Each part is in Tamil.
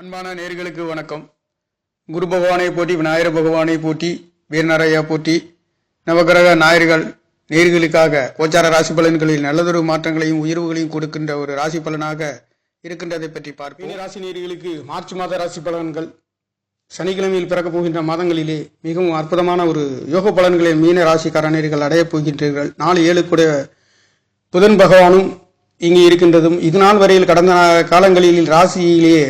அன்பான நேர்களுக்கு வணக்கம். குரு பகவானை போட்டி விநாயகர் பகவானை போட்டி வீரநரையா போட்டி நவகிரக நாயர்கள் நேர்களுக்காக கோச்சார ராசி பலன்களில் நல்லதொரு மாற்றங்களையும் உயர்வுகளையும் கொடுக்கின்ற ஒரு ராசி பலனாக இருக்கின்றதை பற்றி பார்ப்போம். மீன ராசி நேர்களுக்கு மார்ச் மாத ராசி பலன்கள். சனிக்கிழமையில் பிறக்கப் போகின்ற மாதங்களிலே மிகவும் அற்புதமான ஒரு யோக பலன்களை மீன ராசிக்காரநேர்கள் அடையப் போகின்றீர்கள். நாலு ஏழு கூட புதன் பகவானும் இங்கே இருக்கின்றதும். இது நாள் வரையில் கடந்த காலங்களில் ராசியிலேயே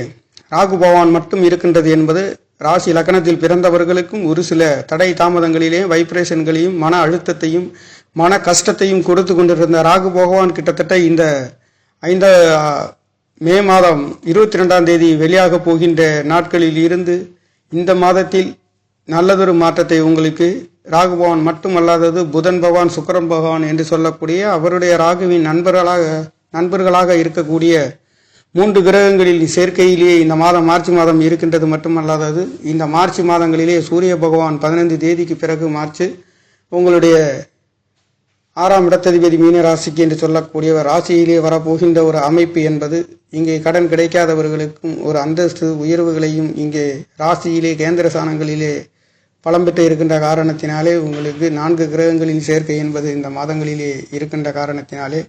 ராகு பகவான் மட்டும் இருக்கின்றது என்பது ராசி லக்கணத்தில் பிறந்தவர்களுக்கும் ஒரு சில தடை தாமதங்களிலே வைப்ரேஷன்களையும் மன அழுத்தத்தையும் மன கஷ்டத்தையும் கொடுத்து கொண்டிருந்த ராகு பகவான் கிட்டத்தட்ட இந்த ஐந்த மே மாதம் இருபத்தி ரெண்டாம் தேதி வெளியாக போகின்ற நாட்களில் இருந்து இந்த மாதத்தில் நல்லதொரு மாற்றத்தை உங்களுக்கு ராகு பகவான் மட்டுமல்லாதது புதன் பகவான் சுக்கரன் பகவான் என்று சொல்லக்கூடிய அவருடைய ராகுவின் நண்பர்களாக நண்பர்களாக இருக்கக்கூடிய மூன்று கிரகங்களில் சேர்க்கையிலேயே இந்த மாதம் மார்ச் மாதம் இருக்கின்றது மட்டுமல்லாதது இந்த மார்ச் மாதங்களிலே சூரிய பகவான் பதினைந்து தேதிக்கு பிறகு மார்ச் உங்களுடைய ஆறாம் இடத்ததிபதி மீன ராசிக்கு என்று சொல்லக்கூடியவர் ராசியிலே வரப்போகின்ற ஒரு அமைப்பு என்பது இங்கே கடன் கிடைக்காதவர்களுக்கும் ஒரு அந்தஸ்து உயர்வுகளையும் இங்கே ராசியிலே கேந்திர சாணங்களிலே பலம் பெற்று இருக்கின்ற காரணத்தினாலே உங்களுக்கு நான்கு கிரகங்களின் சேர்க்கை என்பது இந்த மாதங்களிலே இருக்கின்ற காரணத்தினாலே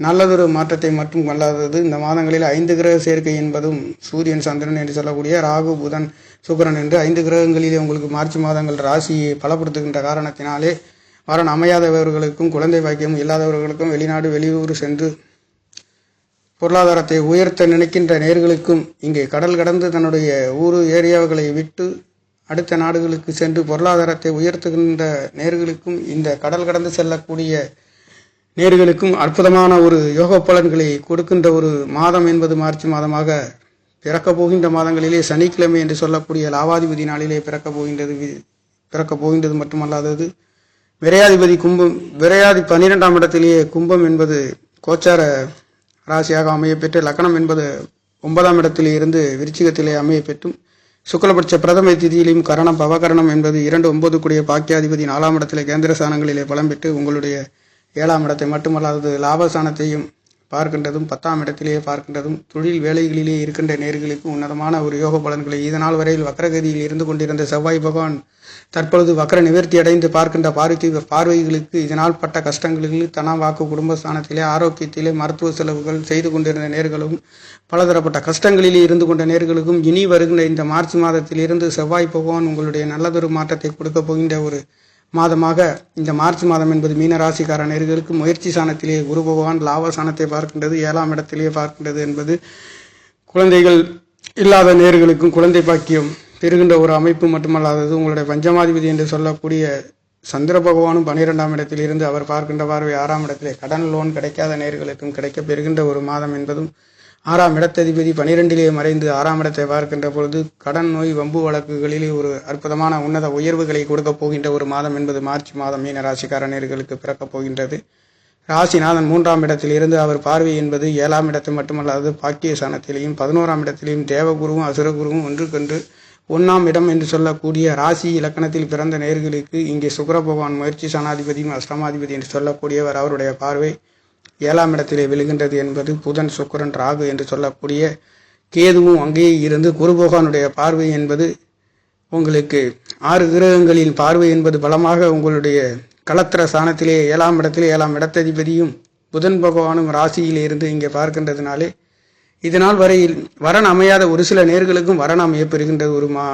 நல்லதொரு மாற்றத்தை மட்டும் அல்லாதது இந்த மாதங்களில் ஐந்து கிரக சேர்க்கை என்பதும் சூரியன் சந்திரன் என்று சொல்லக்கூடிய ராகு புதன் சுக்கரன் என்று ஐந்து கிரகங்களிலே உங்களுக்கு மார்ச் மாதங்கள் ராசியை பலப்படுத்துகின்ற காரணத்தினாலே வரன் அமையாதவர்களுக்கும் குழந்தை பாக்கியம் இல்லாதவர்களுக்கும் வெளிநாடு வெளியூர் சென்று பொருளாதாரத்தை உயர்த்த நினைக்கின்ற நேர்களுக்கும் இங்கே கடல் கடந்து தன்னுடைய ஊர் ஏரியாவுகளை விட்டு அடுத்த நாடுகளுக்கு சென்று பொருளாதாரத்தை உயர்த்துகின்ற நேர்களுக்கும் இந்த கடல் கடந்து செல்லக்கூடிய நேர்களுக்கும் அற்புதமான ஒரு யோக பலன்களை கொடுக்கின்ற ஒரு மாதம் என்பது மார்ச் மாதமாக பிறக்கப் போகின்ற மாதங்களிலே சனிக்கிழமை என்று சொல்லக்கூடிய லாவாதிபதி நாளிலே பிறக்கப் போகின்றது பிறக்கப் போகின்றது மட்டுமல்லாதது விரையாதிபதி கும்பம் விரையாதி பன்னிரெண்டாம் இடத்திலேயே கும்பம் என்பது கோச்சார ராசியாக அமையப்பெற்று லக்கணம் என்பது ஒன்பதாம் இடத்திலே இருந்து விருச்சிகத்திலே அமையப்பெற்றும். சுக்லபட்ச பிரதம திதியிலும் கரணம் பவகரணம் என்பது இரண்டு ஒன்பது கூடிய பாக்கியாதிபதி நாலாம் இடத்திலே கேந்திர ஸ்தானங்களிலே பலம் பெற்று உங்களுடைய ஏழாம் இடத்தை மட்டுமல்லாதது லாபஸ்தானத்தையும் பார்க்கின்றதும் பத்தாம் இடத்திலேயே பார்க்கின்றதும் தொழில் வேலைகளிலே இருக்கின்ற நேர்களுக்கு உன்னதமான ஒரு யோக பலன்களை இதனால் வரையில் வக்கரகதியில் இருந்து கொண்டிருந்த செவ்வாய் பகவான் தற்பொழுது வக்கர நிவர்த்தி அடைந்து பார்க்கின்ற பார்வை பார்வைகளுக்கு இதனால் பட்ட கஷ்டங்களுக்கு தன வாக்கு குடும்பஸ்தானத்திலே ஆரோக்கியத்திலே மருத்துவ செலவுகள் செய்து கொண்டிருந்த நேர்களும் பலதரப்பட்ட கஷ்டங்களிலே இருந்து கொண்ட நேர்களுக்கும் இனி வருகின்ற இந்த மார்ச் மாதத்திலிருந்து செவ்வாய் பகவான் உங்களுடைய நல்லதொரு மாற்றத்தை கொடுக்க போகின்ற ஒரு மாதமாக இந்த மார்ச் மாதம் என்பது மீன ராசிக்கார நேர்களுக்கு முயற்சி சாணத்திலே குரு பகவான் லாப சாணத்தை பார்க்கின்றது ஏழாம் இடத்திலேயே பார்க்கின்றது என்பது குழந்தைகள் இல்லாத நேர்களுக்கும் குழந்தை பாக்கியம் பெறுகின்ற ஒரு அமைப்பு மட்டுமல்லாதது உங்களுடைய பஞ்சமாதிபதி என்று சொல்லக்கூடிய சந்திர பகவானும் பன்னிரெண்டாம் இடத்திலிருந்து அவர் பார்க்கின்ற பார்வை ஆறாம் இடத்திலே. கடன் லோன் கிடைக்காத நேர்களுக்கும் கிடைக்க பெறுகின்ற ஒரு மாதம் என்பதும் ஆறாம் இடத்ததிபதி பனிரெண்டிலே மறைந்து ஆறாம் இடத்தை பார்க்கின்ற பொழுது கடன் நோய் வம்பு வழக்குகளிலே ஒரு அற்புதமான உன்னத உயர்வுகளை கொடுக்கப் போகின்ற ஒரு மாதம் என்பது மார்ச் மாதம் மீன ராசிக்கார நேர்களுக்கு பிறக்கப் போகின்றது. ராசிநாதன் மூன்றாம் இடத்தில் இருந்து அவர் பார்வை என்பது ஏழாம் இடத்தை மட்டுமல்லாது பாக்கியஸ்தானத்திலேயும் பதினோராம் இடத்திலேயும் தேவகுருவும் அசுரகுருவும் ஒன்றுக்கொன்று ஒன்றாம் இடம் என்று சொல்லக்கூடிய ராசி இலக்கணத்தில் பிறந்த நேர்களுக்கு இங்கே சுக்கிர பகவான் முயற்சி சனாதிபதியும் அஷ்டமாதிபதி என்று சொல்லக்கூடியவர் அவருடைய பார்வை. ஏழாம் இடத்திலே விழுகின்றது என்பது புதன் சுக்கரன் ராகு என்று சொல்லக்கூடிய கேதுவும் அங்கேயே இருந்து குருபகவானுடைய பார்வை என்பது உங்களுக்கு ஆறு கிரகங்களின் பார்வை என்பது பலமாக உங்களுடைய களத்திர ஸ்தானத்திலே ஏழாம் இடத்திலே ஏழாம் இடத்ததிபதியும் புதன் பகவானும் ராசியிலே இருந்து இங்கே பார்க்கின்றதுனாலே இதனால் வரையில் வரன் அமையாத ஒரு சில நேர்களுக்கும் வரன் அமையப்பெறுகின்ற ஒரு மா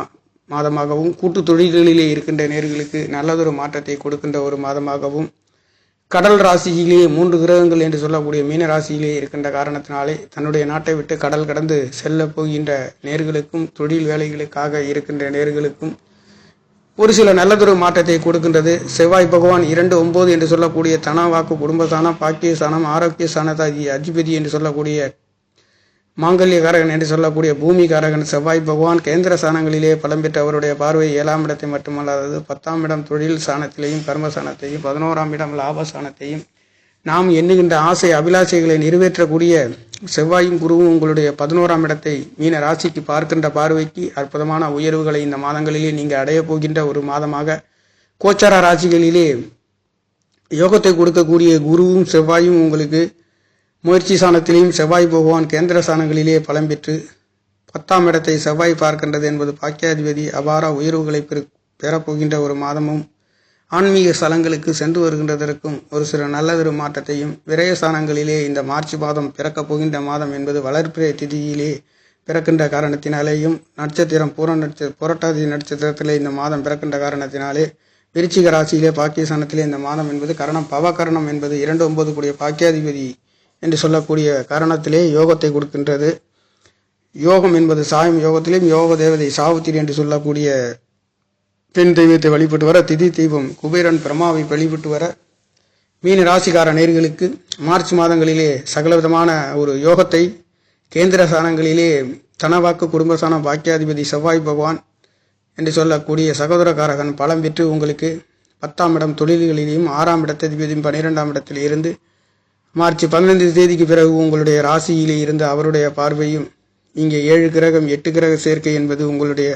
மாதமாகவும் கூட்டு தொழில்களிலே இருக்கின்ற நேர்களுக்கு நல்லதொரு மாற்றத்தை கொடுக்கின்ற ஒரு மாதமாகவும் கடல் ராசியிலேயே மூன்று கிரகங்கள் என்று சொல்லக்கூடிய மீன ராசியிலே இருக்கின்ற காரணத்தினாலே தன்னுடைய நாட்டை விட்டு கடல் கடந்து செல்ல போகின்ற நேர்களுக்கும் தொழில் வேலைகளுக்காக இருக்கின்ற நேர்களுக்கும் ஒரு சில நல்லதொரு மாற்றத்தை கொடுக்கின்றது. செவ்வாய் பகவான் இரண்டு ஒன்பது என்று சொல்லக்கூடிய தன வாக்கு குடும்பஸ்தானம் பாக்கியஸ்தானம் ஆரோக்கிய ஸ்தானத்தாகிய அதிபதி என்று சொல்லக்கூடிய மாங்கல்ய காரகன் என்று சொல்லக்கூடிய பூமி காரகன் செவ்வாய் பகவான் கேந்திர சாணங்களிலே பலம் பெற்ற அவருடைய பார்வை ஏழாம் இடத்தை மட்டுமல்லாதது பத்தாம் இடம் தொழில் ஸ்தானத்திலேயும் கர்மசாணத்தையும் பதினோராம் இடம் லாபஸ்தானத்தையும் நாம் எண்ணுகின்ற ஆசை அபிலாஷைகளை நிறைவேற்றக்கூடிய செவ்வாயும் குருவும் உங்களுடைய பதினோராம் இடத்தை மீன ராசிக்கு பார்க்கின்ற பார்வைக்கு அற்புதமான உயர்வுகளை இந்த மாதங்களிலே நீங்கள் அடையப் போகின்ற ஒரு மாதமாக கோச்சார ராசிகளிலே யோகத்தை கொடுக்கக்கூடிய குருவும் செவ்வாயும் உங்களுக்கு முயற்சி சாணத்திலேயும் செவ்வாய் பகவான் கேந்திர சாணங்களிலே பலம் பெற்று பத்தாம் இடத்தை செவ்வாய் பார்க்கின்றது என்பது பாக்கியாதிபதி அபார உயர்வுகளை பெறப்போகின்ற ஒரு மாதமும் ஆன்மீக ஸ்தலங்களுக்கு சென்று வருகின்றதற்கும் ஒரு சில நல்லதொரு மாற்றத்தையும் விரயஸ்தானங்களிலே இந்த மார்ச் மாதம் பிறக்கப் போகின்ற மாதம் என்பது வளர்ப்பிறை திதியிலே பிறக்கின்ற காரணத்தினாலேயும் நட்சத்திரம் பூர நட்ச புரட்டாதி நட்சத்திரத்திலே இந்த மாதம் பிறக்கின்ற காரணத்தினாலே விருச்சிக ராசியிலே பாக்கியஸ்தானத்திலே இந்த மாதம் என்பது கரணம் பவகரணம் என்பது இரண்டு ஒன்பது கூடிய பாக்கியாதிபதி என்று சொல்லக்கூடிய காரணத்திலே யோகத்தை கொடுக்கின்றது. யோகம் என்பது சாயம் யோகத்திலும் யோக தேவதை சாவுத்திரி என்று சொல்லக்கூடிய பெண் தெய்வத்தை வழிபட்டு வர திதி தெய்வம் குபேரன் பிரம்மாவை வழிபட்டு வர மீன ராசிக்கார நேர்களுக்கு மார்ச் மாதங்களிலே சகலவிதமான ஒரு யோகத்தை கேந்திர சாணங்களிலே தனவாக்கு குடும்பஸ்தானம் பாக்கியாதிபதி செவ்வாய் பகவான் என்று சொல்லக்கூடிய சகோதரகாரகன் பலம் பெற்று உங்களுக்கு பத்தாம் இடம் தொழில்களிலேயும் ஆறாம் இடத்ததிபதியும் பன்னிரெண்டாம் இடத்தில் இருந்து மார்ச் பதினைந்து தேதிக்கு பிறகு உங்களுடைய ராசியிலே இருந்த அவருடைய பார்வையும் இங்கே ஏழு கிரகம் எட்டு கிரக சேர்க்கை என்பது உங்களுடைய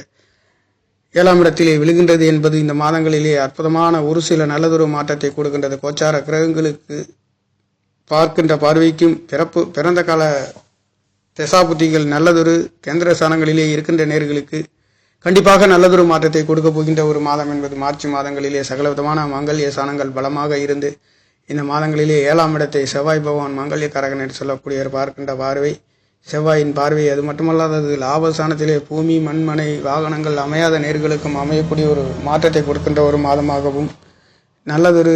ஏழாம் இடத்திலே விழுகின்றது என்பது இந்த மாதங்களிலே அற்புதமான ஒரு சில நல்லதொரு மாற்றத்தை கொடுக்கின்றது. கோச்சார கிரகங்களுக்கு பார்க்கின்ற பார்வைக்கும் பிறப்பு பிறந்த கால தசாபுத்திகள் நல்லதொரு கேந்திர ஸ்தானங்களிலே இருக்கின்ற நேர்களுக்கு கண்டிப்பாக நல்லதொரு மாற்றத்தை கொடுக்க போகின்ற ஒரு மாதம் என்பது மார்ச் மாதங்களிலே சகலவிதமான மங்கல்ய சாணங்கள் பலமாக இருந்து இந்த மாதங்களிலே ஏழாம் இடத்தை செவ்வாய் பகவான் மங்கல்யக்காரகன் என்று சொல்லக்கூடியவர் பார்க்கின்ற பார்வை செவ்வாயின் பார்வை அது மட்டுமல்லாதது லாபஸ்தானத்திலே பூமி மண்மனை வாகனங்கள் அமையாத நேர்களுக்கும் அமையக்கூடிய ஒரு மாற்றத்தை கொடுக்கின்ற ஒரு மாதமாகவும் நல்லதொரு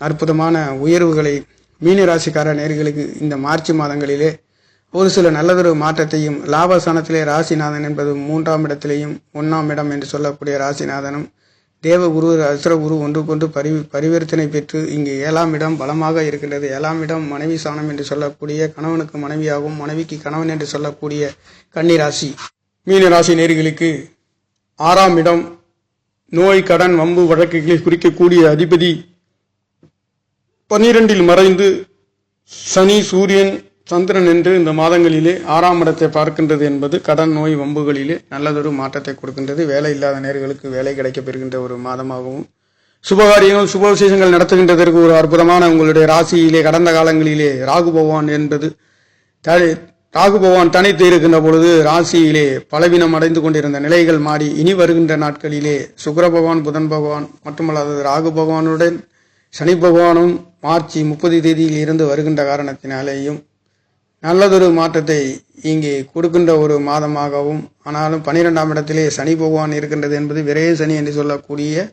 அற்புதமான உயர்வுகளை மீனராசிக்கார நேர்களுக்கு இந்த மார்ச் மாதங்களிலே ஒரு சில நல்லதொரு மாற்றத்தையும் லாபஸ்தானத்திலே ராசிநாதன் என்பது மூன்றாம் இடத்திலேயும் ஒன்றாம் இடம் என்று சொல்லக்கூடிய ராசிநாதனும் தேவகுரு அசுரகுரு ஒன்றுக்கொன்று பரி பரிவர்த்தனை பெற்று இங்கு ஏழாம் இடம் பலமாக இருக்கின்றது. ஏழாம் இடம் மனைவி சாணம் என்று சொல்லக்கூடிய கணவனுக்கு மனைவியாகவும் மனைவிக்கு கணவன் என்று சொல்லக்கூடிய கன்னிராசி. மீனராசி மீன ராசி நேர்களுக்கு ஆறாம் இடம் நோய் கடன் வம்பு வழக்குகளை குறிக்கக்கூடிய அதிபதி பன்னிரெண்டில் மறைந்து சனி சூரியன் சந்திரன் என்று இந்த மாதங்களிலே ஆறாம் இடத்தை பார்க்கின்றது என்பது கடன் நோய் வம்புகளிலே நல்லதொரு மாற்றத்தை கொடுக்கின்றது. வேலை இல்லாத நேர்களுக்கு வேலை கிடைக்கப் பெறுகின்ற ஒரு மாதமாகவும் சுபகாரியங்கள் சுப விசேஷங்கள் நடத்துகின்றதற்கு ஒரு அற்புதமான உங்களுடைய ராசியிலே கடந்த காலங்களிலே ராகு பகவான் என்பது த- ராகு பகவான் தனித்து இருக்கின்ற பொழுது ராசியிலே பலவீனம் அடைந்து கொண்டிருந்த நிலைகள் மாறி இனி வருகின்ற நாட்களிலே சுக்கர பகவான் புதன் பகவான் மட்டுமல்லாதது ராகு பகவானுடன் சனி பகவானும் மார்ச் முப்பது தேதியில் இருந்து வருகின்ற காரணத்தினாலேயும் நல்லதொரு மாற்றத்தை இங்கே கொடுக்கின்ற ஒரு மாதமாகவும் ஆனாலும் பனிரெண்டாம் இடத்திலே சனி பகவான் இருக்கின்றது என்பது விரைய சனி என்று சொல்லக்கூடிய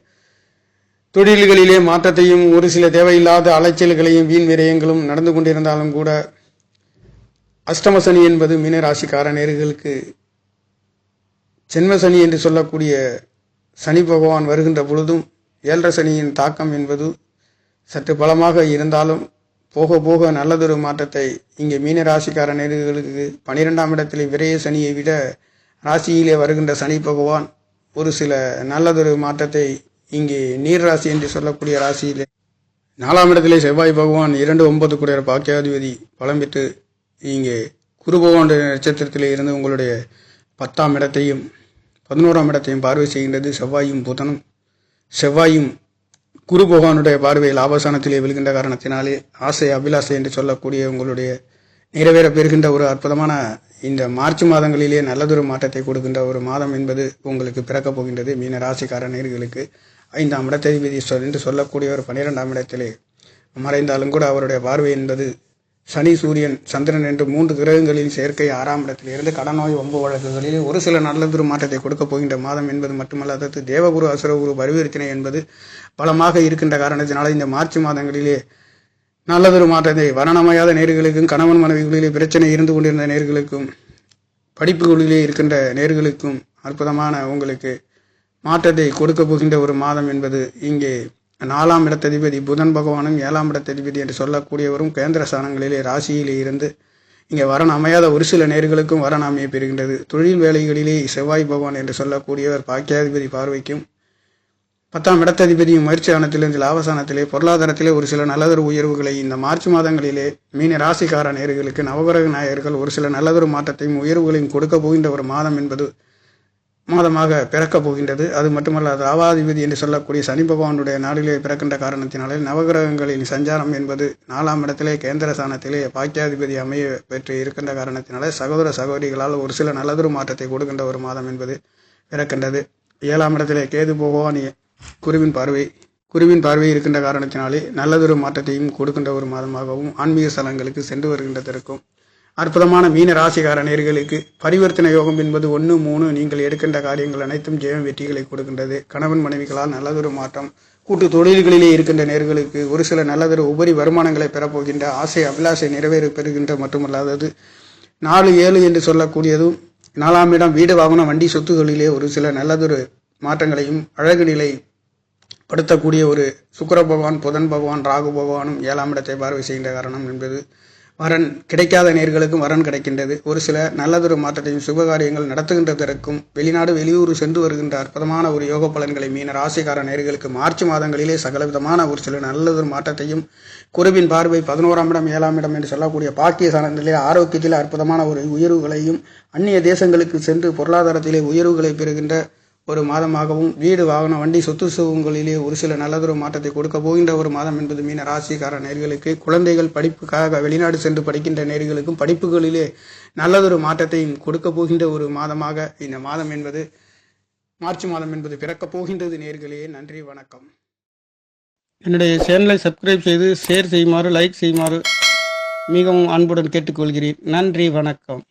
தொழில்களிலே மாற்றத்தையும் ஒரு சில தேவையில்லாத அலைச்சல்களையும் வீண் விரயங்களும் நடந்து கொண்டிருந்தாலும் கூட அஷ்டம சனி என்பது மீனராசிக்கார நேர்களுக்கு சென்மசனி என்று சொல்லக்கூடிய சனி பகவான் வருகின்ற பொழுதும் ஏழரை சனியின் தாக்கம் என்பது சற்று பலமாக இருந்தாலும் போக போக நல்லதொரு மாற்றத்தை இங்கே மீன ராசிக்கார நேர்களுக்கு பனிரெண்டாம் இடத்தில் விரைய சனியை விட ராசியிலே வருகின்ற சனி பகவான் ஒரு சில நல்லதொரு மாற்றத்தை இங்கே நீர் ராசி என்று சொல்லக்கூடிய ராசியிலே. நாலாம் இடத்திலே செவ்வாய் பகவான் இரண்டு ஒன்பது கூடிய பாக்கியாதிபதி பலம் பெற்று இங்கே குரு பகவான் நட்சத்திரத்தில் இருந்து உங்களுடைய பத்தாம் இடத்தையும் பதினோராம் இடத்தையும் பார்வை செய்கின்றது செவ்வாயும் புதனும். செவ்வாயும் குரு பகவானுடைய பார்வையில் ஆபாசனத்திலே விழுகின்ற காரணத்தினாலே ஆசை அபிலாசை என்று சொல்லக்கூடிய உங்களுடைய நிறைவேற பெறுகின்ற ஒரு அற்புதமான இந்த மார்ச் மாதங்களிலே நல்லதொரு மாற்றத்தை கொடுக்கின்ற ஒரு மாதம் என்பது உங்களுக்கு பிறக்கப் போகின்றது. மீன ராசிக்கார நேர்களுக்கு ஐந்தாம் இடத்தை என்று சொல்லக்கூடிய ஒரு பன்னிரெண்டாம் இடத்திலே மறைந்தாலும் கூட அவருடைய பார்வை என்பது சனி சூரியன் சந்திரன் என்று மூன்று கிரகங்களின் சேர்க்கை ஆறாம் இடத்திலிருந்து கடனோய் ஒம்பு வழக்குகளில் ஒரு சில நல்லதொரு மாற்றத்தை கொடுக்கப் போகின்ற மாதம் என்பது மட்டுமல்லாதது தேவகுரு அசுரகுரு பரிவர்த்தனை என்பது பலமாக இருக்கின்ற காரணத்தினால இந்த மார்ச் மாதங்களிலே நல்லதொரு மாற்றத்தை வரணமையாத நேர்களுக்கும் கணவன் மனைவிகளிலே பிரச்சனை இருந்து கொண்டிருந்த நேர்களுக்கும் படிப்புகளிலே இருக்கின்ற நேர்களுக்கும் அற்புதமான உங்களுக்கு மாற்றத்தை கொடுக்க போகின்ற ஒரு மாதம் என்பது இங்கே நாலாம் இடத்ததிபதி புதன் பகவானும் ஏழாம் இடத்ததிபதி என்று சொல்லக்கூடியவரும் கேந்திர ஸ்தானங்களிலே ராசியிலே இருந்து இங்கே வரன் அமையாத ஒரு சில நேர்களுக்கும் வரன் அமைய பெறுகின்றது. தொழில் வேலைகளிலே செவ்வாய் பகவான் என்று சொல்லக்கூடியவர் பாக்கியாதிபதி பார்வைக்கும் பத்தாம் இடத்ததிபதியும் முயற்சி ஆனத்திலிருந்து லாபசானத்திலே பொருளாதாரத்திலே ஒரு சில நல்லதொரு உயர்வுகளை இந்த மார்ச் மாதங்களிலே மீன ராசிக்கார நேர்களுக்கு நவகிரக நாயகர்கள் ஒரு சில நல்லதொரு மாற்றத்தையும் உயர்வுகளையும் கொடுக்க போகின்ற ஒரு மாதம் என்பது மாதமாக பிறக்கப் போகின்றது. அது மட்டுமல்ல ராவாதிபதி என்று சொல்லக்கூடிய சனி பகவானுடைய நாளிலே பிறக்கின்ற காரணத்தினாலே நவகிரகங்களின் சஞ்சாரம் என்பது நாலாம் இடத்திலே கேந்திர ஸ்தானத்திலே பாக்கியாதிபதி அமைய பெற்று இருக்கின்ற காரணத்தினாலே சகோதர சகோதரிகளால் ஒரு சில நல்லதொரு மாற்றத்தை கொடுக்கின்ற ஒரு மாதம் என்பது பிறக்கின்றது. ஏழாம் இடத்திலே கேது பகவான் குருவின் பார்வை குருவின் பார்வை இருக்கின்ற காரணத்தினாலே நல்லதொரு மாற்றத்தையும் கொடுக்கின்ற ஒரு மாதமாகவும் ஆன்மீக ஸ்தலங்களுக்கு சென்று வருகின்றதற்கும் அற்புதமான மீன ராசிகார நேர்களுக்கு பரிவர்த்தனை யோகம் என்பது ஒன்று மூணு நீங்கள் எடுக்கின்ற காரியங்கள் அனைத்தும் ஜெயம் வெற்றிகளை கொடுக்கின்றது. கணவன் மனைவிகளால் நல்லதொரு மாற்றம். கூட்டு தொழில்களிலே இருக்கின்ற நேர்களுக்கு ஒரு சில நல்லதொரு உபரி வருமானங்களை பெறப்போகின்ற ஆசை அபிலாஷை நிறைவேற பெறுகின்ற மட்டுமல்லாதது நாலு ஏழு என்று சொல்லக்கூடியதும் நாலாம் இடம் வீடு வாகனம் வண்டி சொத்துகளிலே ஒரு சில நல்லதொரு மாற்றங்களையும் அழகு நிலை படுத்தக்கூடிய ஒரு சுக்கர பகவான் புதன் பகவான் ராகு பகவானும் ஏழாம் இடத்தை பார்வை செய்கின்ற காரணம் என்பது வரன் கிடைக்காத நேர்களுக்கும் வரன் கிடைக்கின்றது. ஒரு சில நல்லதொரு மாற்றத்தையும் சுபகாரியங்கள் நடத்துகின்றதற்கும் வெளிநாடு வெளியூர் சென்று வருகின்ற அற்புதமான ஒரு யோக பலன்களை மீன ராசிக்கார நேர்களுக்கு மார்ச் மாதங்களிலே சகலவிதமான ஒரு சில நல்லதொரு மாற்றத்தையும் குருவின் பார்வை பதினோராம் இடம் ஏழாம் இடம் என்று சொல்லக்கூடிய பாக்கிய சாணத்திலே ஆரோக்கியத்திலே அற்புதமான ஒரு உயர்வுகளையும் அந்நிய தேசங்களுக்கு சென்று பொருளாதாரத்திலே உயர்வுகளை பெறுகின்ற ஒரு மாதமாகவும் வீடு வாகனம் வண்டி சொத்து சுகங்களிலே ஒரு சில நல்லதொரு மாற்றத்தை கொடுக்க போகின்ற ஒரு மாதம் என்பது மீன ராசிக்கார நேர்களுக்கு. குழந்தைகள் படிப்புக்காக வெளிநாடு சென்று படிக்கின்ற நேர்களுக்கும் படிப்புகளிலே நல்லதொரு மாற்றத்தையும் கொடுக்க போகின்ற ஒரு மாதமாக இந்த மாதம் என்பது மார்ச் மாதம் என்பது பிறக்கப் போகின்றது நேர்களே. நன்றி வணக்கம். என்னுடைய சேனலை சப்ஸ்கிரைப் செய்து ஷேர் செய்யுமாறு லைக் செய்யுமாறு மிகவும் அன்புடன் கேட்டுக்கொள்கிறேன். நன்றி வணக்கம்.